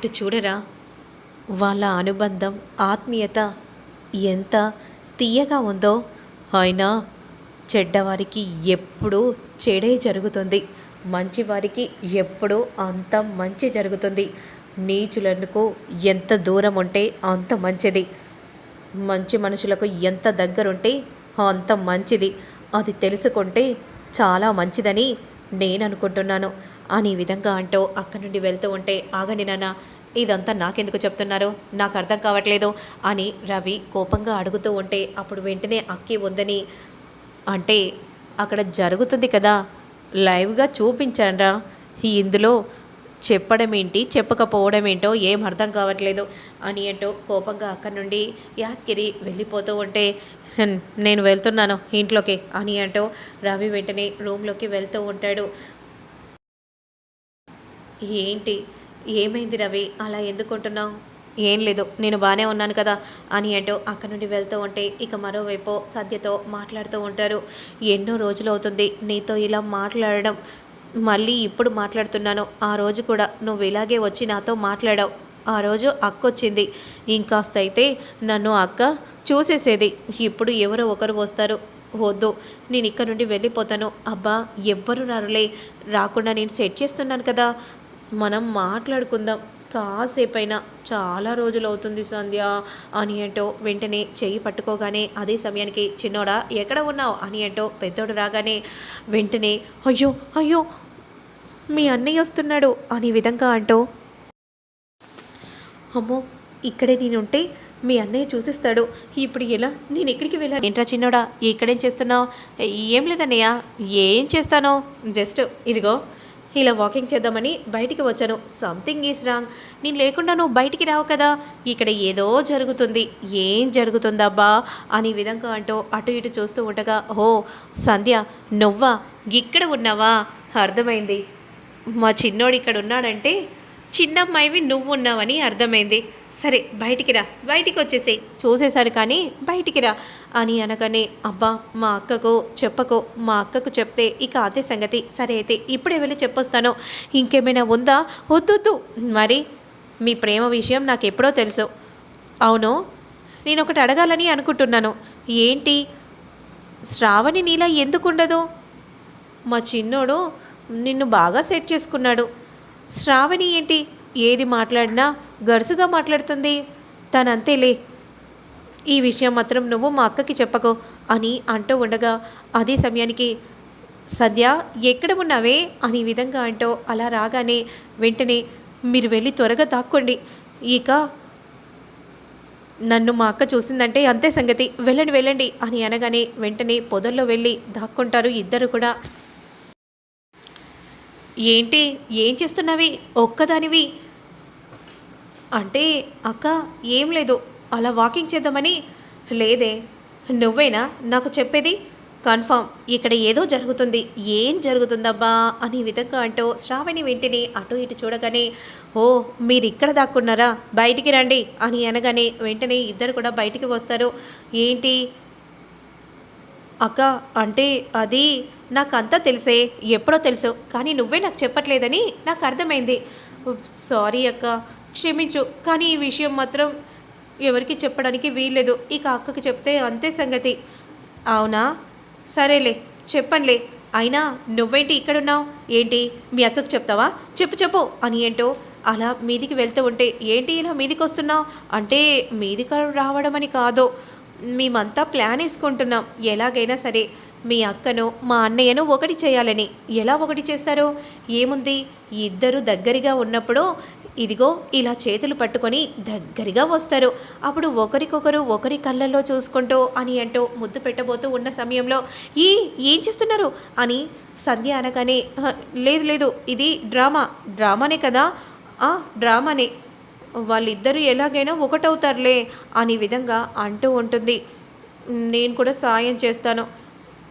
అటు చూడరా? వాళ్ళ అనుబంధం ఆత్మీయత ఎంత తీయగా ఉందో. అయినా చెడ్డవారికి ఎప్పుడూ చెడే జరుగుతుంది. మంచివారికి ఎప్పుడూ అంత మంచి జరుగుతుంది. నీచులకు ఎంత దూరం ఉంటే అంత మంచిది. మంచి మనుషులకు ఎంత దగ్గరుంటే అంత మంచిది. అది తెలుసుకుంటే చాలా మంచిదని నేను అనుకుంటున్నాను అని విధంగా అంటూ అక్కడి నుండి వెళ్తూ ఉంటే ఆగండి నాన్న ఇదంతా నాకెందుకు చెప్తున్నారు? నాకు అర్థం కావట్లేదు అని రవి కోపంగా అడుగుతూ ఉంటే అప్పుడు వెంటనే అక్కి ఉందని అంటే అక్కడ జరుగుతుంది కదా లైవ్గా చూపించారా ఇందులో చెప్పడం ఏంటి చెప్పకపోవడం ఏంటో ఏం అర్థం కావట్లేదు అని అంటూ కోపంగా అక్కడి నుండి యాద్గిరి వెళ్ళిపోతూ ఉంటే నేను వెళ్తున్నాను ఇంట్లోకి అని అంటూ రవి వెంటనే రూమ్లోకి వెళ్తూ ఉంటాడు. ఏంటి? ఏమైంది రవి? అలా ఎందుకుంటున్నావు? ఏం లేదు. నేను బాగానే ఉన్నాను కదా? అని అంటూ అక్కడి నుండి వెళ్తూ ఉంటే ఇక మరోవైపు సద్యతో మాట్లాడుతూ ఉంటారు. ఎన్నో రోజులు అవుతుంది నీతో ఇలా మాట్లాడడం. మళ్ళీ ఇప్పుడు మాట్లాడుతున్నాను. ఆ రోజు కూడా నువ్వు ఇలాగే వచ్చి నాతో మాట్లాడావు. ఆ రోజు అక్క వచ్చింది ఇంకాస్త అయితే నన్ను అక్క చూసేసేది. ఇప్పుడు ఎవరో ఒకరు వస్తారు. వద్దు. నేను ఇక్కడ నుండి వెళ్ళిపోతాను. అబ్బా ఎవ్వరు రారులే. రాకుండా నేను సెట్ చేస్తున్నాను కదా. మనం మాట్లాడుకుందాం. కాసేపైనా చాలా రోజులు అవుతుంది సంధ్య. అని అంటూ వెంటనే చెయ్యి పట్టుకోగానే అదే సమయానికి చిన్నోడా ఎక్కడ ఉన్నావు? అని అంటూ పెద్దోడు రాగానే వెంటనే అయ్యో అయ్యో మీ అన్నయ్య వస్తున్నాడు అని విధంగా అంటూ అమ్మో ఇక్కడే నేనుంటే మీ అన్నయ్య చూసిస్తాడు. ఇప్పుడు ఎలా? నేను ఎక్కడికి వెళ్ళాను ఏంట్రా చిన్నోడా ఇక్కడేం చేస్తున్నావు? ఏం లేదన్నయ్య ఏం చేస్తానో? జస్ట్ ఇదిగో ఇలా వాకింగ్ చేద్దామని బయటికి వచ్చాను. సంథింగ్ ఈజ్ రాంగ్ నేను లేకుండా నువ్వు బయటికి రావు కదా. ఇక్కడ ఏదో జరుగుతుంది. ఏం జరుగుతుందబ్బా? అనే విధంగా అంటూ అటు ఇటు చూస్తూ ఉండగా ఓ సంధ్య నువ్వా? ఇక్కడ ఉన్నావా? అర్థమైంది. మా చిన్నోడు ఇక్కడ ఉన్నాడంటే చిన్నమ్మాయివి నువ్వు ఉన్నావని అర్థమైంది. సరే బయటికి రా. బయటికి వచ్చేసేయ్ చూసేశారు కానీ బయటికి రా అని అనగానే అబ్బా మా అక్కకు చెప్పకో మా అక్కకు చెప్తే ఇక అదే సంగతి. సరే అయితే ఇప్పుడే వెళ్ళి చెప్పొస్తాను. ఇంకేమైనా ఉందా? వద్దొద్దు మరి మీ ప్రేమ విషయం నాకు ఎప్పుడో తెలుసు. అవును? నేను ఒకటి అడగాలని అనుకుంటున్నాను. ఏంటి? శ్రావణి నీలా ఎందుకు ఉండదు మా చిన్నోడు నిన్ను బాగా సెట్ చేసుకున్నాడు. శ్రావణి ఏంటి? ఏది మాట్లాడినా గరుసుగా మాట్లాడుతుంది. తనంతేలే ఈ విషయం మాత్రం నువ్వు మా అక్కకి చెప్పకు అని అంటూ ఉండగా అదే సమయానికి సద్య ఎక్కడ ఉన్నావే? అని విధంగా అంటూ అలా రాగానే వెంటనే మీరు వెళ్ళి త్వరగా దాక్కోండి. ఇక నన్ను మా అక్క చూసిందంటే అంతే సంగతి. వెళ్ళండి వెళ్ళండి అని అనగానే వెంటనే పొదల్లో వెళ్ళి దాక్కుంటారు ఇద్దరు కూడా. ఏంటి? ఏం చేస్తున్నావి? ఒక్కదానివి? అంటే అక్క ఏం లేదు. అలా వాకింగ్ చేద్దామని. లేదే నువ్వేనా? నాకు చెప్పేది? కన్ఫామ్. ఇక్కడ ఏదో జరుగుతుంది. ఏం జరుగుతుందబ్బా? అని విధంగా అంటూ శ్రావణి వెంటనే అటు ఇటు చూడగానే ఓ మీరు ఇక్కడ దాక్కున్నారా? బయటికి రండి అని అనగానే వెంటనే ఇద్దరు కూడా బయటికి వస్తారు. ఏంటి? అక్క అంటే అది నాకంతా తెలిసే ఎప్పుడో తెలుసు కానీ నువ్వే నాకు చెప్పట్లేదని నాకు అర్థమైంది. సారీ అక్క క్షమించు కానీ ఈ విషయం మాత్రం ఎవరికి చెప్పడానికి వీల్లేదు. ఇక అక్కకి చెప్తే అంతే సంగతి. అవునా? సరేలే చెప్పండిలే. అయినా నువ్వేంటి ఇక్కడున్నావు? ఏంటి? మీ అక్కకు చెప్తావా? చెప్పు చెప్పు అని ఏంటో. అలా మీదికి వెళ్తూ ఉంటే ఏంటి ఇలా మీదికి వస్తున్నావు అంటే మీదికి రావడం అని కాదు. మేమంతా ప్లాన్ వేసుకుంటున్నాం. ఎలాగైనా సరే. మీ అక్కను మా అన్నయ్యను ఒకటి చేయాలని. ఎలా ఒకటి చేస్తారు? ఏముంది? ఇద్దరు దగ్గరగా ఉన్నప్పుడు ఇదిగో ఇలా చేతులు పట్టుకొని దగ్గరగా వస్తారు. అప్పుడు ఒకరికొకరు ఒకరి కళ్ళల్లో చూసుకుంటూ అని అంటూ ముద్దు పెట్టబోతూ ఉన్న సమయంలో ఈ ఏం చేస్తున్నారు? అని సంధ్య అనగానే లేదు లేదు ఇది డ్రామా. డ్రామానే కదా. "ఆ, డ్రామానే. వాళ్ళిద్దరూ ఎలాగైనా ఒకటవుతారులే అని విధంగా అంటూ ఉంటుంది. నేను కూడా సాయం చేస్తాను.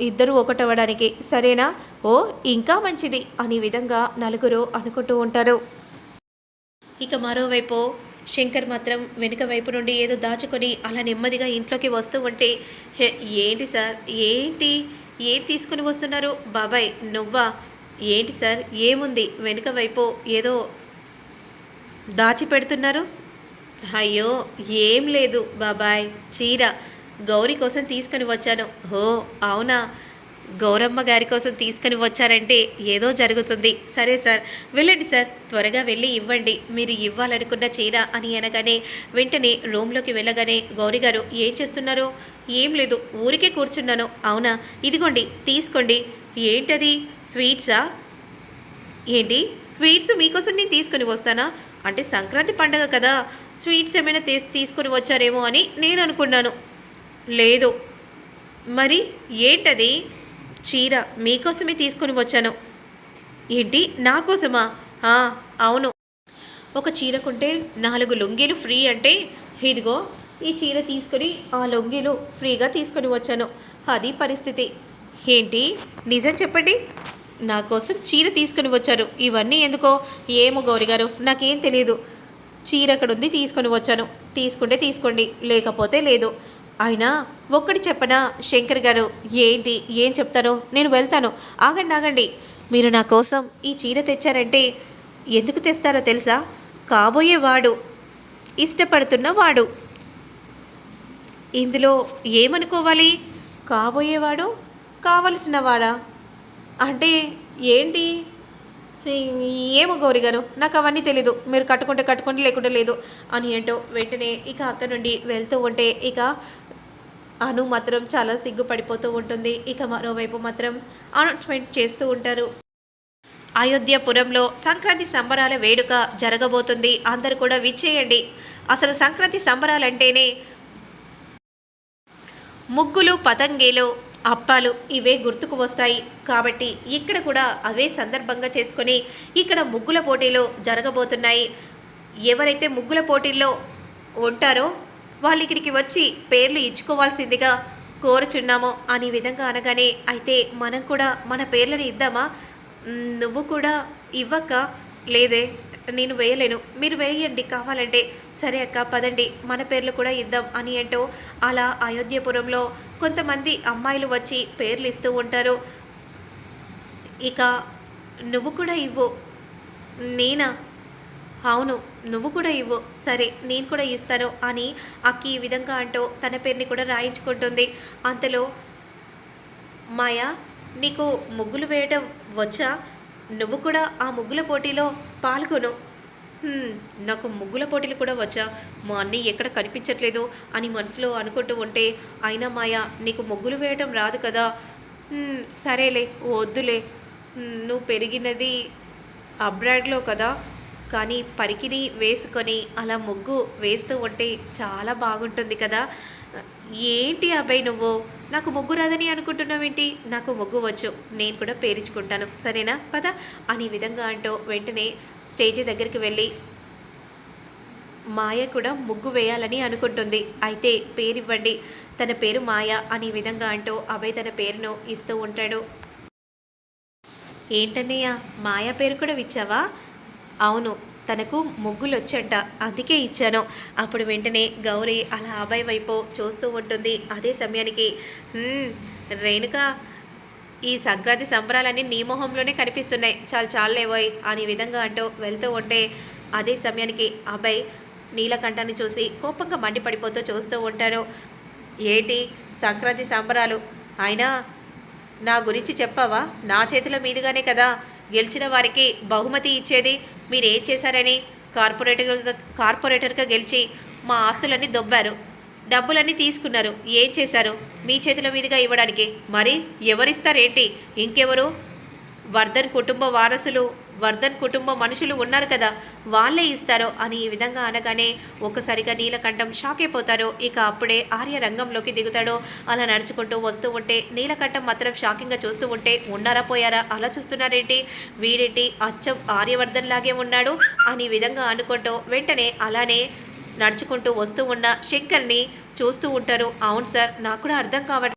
ఇద్దరు ఒకటవ్వడానికి. సరేనా? ఓ ఇంకా మంచిది అనే విధంగా నలుగురు అనుకుంటూ ఉంటారు. ఇక మరోవైపు శంకర్ మాత్రం వెనుక వైపు నుండి ఏదో దాచుకొని అలా నెమ్మదిగా ఇంట్లోకి వస్తూ ఉంటే ఏంటి సార్? ఏంటి? ఏం తీసుకుని వస్తున్నారు? బాబాయ్ నువ్వా? ఏంటి సార్? ఏముంది? వెనుక వైపు ఏదో దాచి పెడుతున్నారు అయ్యో ఏం లేదు బాబాయ్. చీర గౌరీ కోసం తీసుకొని వచ్చాను. ఓ అవునా? గౌరమ్మ గారి కోసం తీసుకొని వచ్చారంటే ఏదో జరుగుతుంది. సరే సార్ వెళ్ళండి సార్. త్వరగా వెళ్ళి ఇవ్వండి. మీరు ఇవ్వాలనుకున్న చీర అని అనగానే వెంటనే రూమ్లోకి వెళ్ళగానే గౌరీ గారు ఏం చేస్తున్నారు? ఏం లేదు ఊరికే కూర్చున్నాను. అవునా? ఇదిగోండి తీసుకోండి. ఏంటది? స్వీట్సా? ఏంటి? స్వీట్స్ మీకోసం నేను తీసుకొని వస్తానా? అంటే సంక్రాంతి పండగ కదా. స్వీట్స్ ఏమైనా తీసి తీసుకొని వచ్చారేమో అని నేను అనుకున్నాను. లేదు. మరి ఏంటది? చీర మీకోసమే తీసుకొని వచ్చాను. ఏంటి? నా కోసమా? అవును. ఒక చీర కొంటే నాలుగు లొంగీలు ఫ్రీ అంటే ఇదిగో ఈ చీర తీసుకొని ఆ లొంగీలు ఫ్రీగా తీసుకొని వచ్చాను. అది పరిస్థితి. ఏంటి? నిజం చెప్పండి. నా కోసం చీర తీసుకొని వచ్చారు. ఇవన్నీ ఎందుకో? ఏమో గౌరి గారు నాకేం తెలియదు చీర అక్కడ ఉంది తీసుకొని వచ్చాను. తీసుకుంటే తీసుకోండి లేకపోతే లేదు. అయినా ఒక్కటి చెప్పనా శంకర్ గారు ఏంటి? ఏం చెప్తారో నేను వెళ్తాను. ఆగండి ఆగండి. మీరు నా కోసం ఈ చీర తెచ్చారంటే ఎందుకు తెస్తారో తెలుసా? కాబోయేవాడు ఇష్టపడుతున్న వాడు. ఇందులో ఏమనుకోవాలి? కాబోయేవాడు కావలసిన వాడా? అంటే ఏంటి? ఏమో గౌరీ గారు? నాకు అవన్నీ తెలీదు. మీరు కట్టుకుంటే కట్టుకోండి లేకుంటే లేదు అని ఏంటో వెంటనే ఇక అక్కడ నుండి వెళ్తూ ఉంటే ఇక అను మాత్రం చాలా సిగ్గుపడిపోతూ ఉంటుంది. ఇక మరోవైపు మాత్రం అనౌన్స్మెంట్ చేస్తూ ఉంటారు. అయోధ్యపురంలో సంక్రాంతి సంబరాల వేడుక జరగబోతుంది. అందరు కూడా విచ్చేయండి. అసలు సంక్రాంతి సంబరాలంటేనే ముగ్గులు పతంగేలు అప్పాలు ఇవే గుర్తుకు వస్తాయి. కాబట్టి ఇక్కడ కూడా అవే సందర్భంగా చేసుకొని ఇక్కడ ముగ్గుల పోటీలు జరగబోతున్నాయి. ఎవరైతే ముగ్గుల పోటీల్లో ఉంటారో వాళ్ళు ఇక్కడికి వచ్చి పేర్లు ఇచ్చుకోవాల్సిందిగా కోరుచున్నామో. అనే విధంగా అనగానే అయితే మనం కూడా మన పేర్లను ఇద్దామా? నువ్వు కూడా ఇవ్వక? లేదే. నేను వేయలేను. మీరు వేయండి. కావాలంటే సరే అక్క పదండి. మన పేర్లు కూడా ఇద్దాం అని అంటూ అలా అయోధ్యపురంలో కొంతమంది అమ్మాయిలు వచ్చి పేర్లు ఇస్తూ ఉంటారు. ఇక నువ్వు కూడా ఇవ్వు. నేనా? అవును నువ్వు కూడా ఇవ్వు. సరే నేను కూడా ఇస్తాను అని అక్కి ఈ విధంగా అంటూ తన పేరుని కూడా రాయించుకుంటుంది. అంతలో మాయా నీకు ముగ్గులు వేయడం వచ్చా? నువ్వు కూడా ఆ ముగ్గుల పోటీలో పాల్గొను. నాకు ముగ్గుల పోటీలు కూడా వచ్చా. మా అన్నయ్య ఎక్కడ కనిపించట్లేదు అని మనసులో అనుకుంటూ ఉంటే అయినా మాయా నీకు ముగ్గులు వేయటం రాదు కదా. సరేలే వద్దులే. నువ్వు పెరిగినది అబ్రాడ్లో కదా. కానీ పరికిని వేసుకొని అలా ముగ్గు వేస్తూ ఉంటే చాలా బాగుంటుంది కదా. ఏంటి అబ్బాయి నువ్వు? నాకు ముగ్గు రాదని అనుకుంటున్నావేంటి? నాకు ముగ్గు వచ్చు. నేను కూడా పేరించుకుంటాను సరేనా? పద. అని విధంగా అంటూ వెంటనే స్టేజీ దగ్గరికి వెళ్ళి మాయ కూడా ముగ్గు వేయాలని అనుకుంటుంది. అయితే పేరివ్వండి. తన పేరు మాయ అనే విధంగా అంటూ అభయ్ తన పేరును ఇస్తూ ఉంటాడు. ఏంటన్నయ్య? మాయ పేరు కూడా ఇచ్చావా అవును. తనకు ముగ్గులు వచ్చంట అందుకే ఇచ్చాను. అప్పుడు వెంటనే గౌరీ అలా అబ్బాయి వైపు చూస్తూ ఉంటుంది. అదే సమయానికి రేణుక ఈ సంక్రాంతి సంబరాలన్నీ నీ మొహంలోనే కనిపిస్తున్నాయి. చాలు చాలేవోయ్ అని విధంగా అంటూ వెళ్తూ ఉంటే అదే సమయానికి అబ్బాయి నీలకంఠాన్ని చూసి కోపంగా మండిపడిపోతూ చూస్తూ ఉంటారు. ఏంటి సంక్రాంతి సంబరాలు? అయినా నా గురించి చెప్పావా? నా చేతుల మీదుగానే కదా గెలిచిన వారికి బహుమతి ఇచ్చేది. మీరు ఏం చేశారని? కార్పొరేటర్గా కార్పొరేటర్గా గెలిచి మా ఆస్తులన్నీ దొబ్బారు. డబ్బులన్నీ తీసుకున్నారు. ఏం చేశారు? మీ చేతుల మీదుగా ఇవ్వడానికి. మరి ఎవరిస్తారేంటి? ఇంకెవరు? వర్ధన్ కుటుంబ వారసులు వర్ధన్ కుటుంబ మనుషులు ఉన్నారు కదా వాళ్ళే ఇస్తారో అని ఈ విధంగా అనగానే ఒక్కసారిగా నీలకంఠం షాక్ అయిపోతారో. ఇక అప్పుడే ఆర్య రంగంలోకి దిగుతాడో. అలా నడుచుకుంటూ వస్తూ ఉంటే నీలకంఠం మాత్రం షాకింగ్గా చూస్తూ ఉంటే ఉన్నారా పోయారా? అలా చూస్తున్నారేంటి? వీడేంటి? అచ్చం ఆర్యవర్ధన్ లాగే ఉన్నాడు అని ఈ విధంగా అనుకుంటూ వెంటనే అలానే నడుచుకుంటూ వస్తూ ఉన్న శంకర్ని చూస్తూ ఉంటారు. అవును సార్ నాకు కూడా అర్థం కావట్లేదు.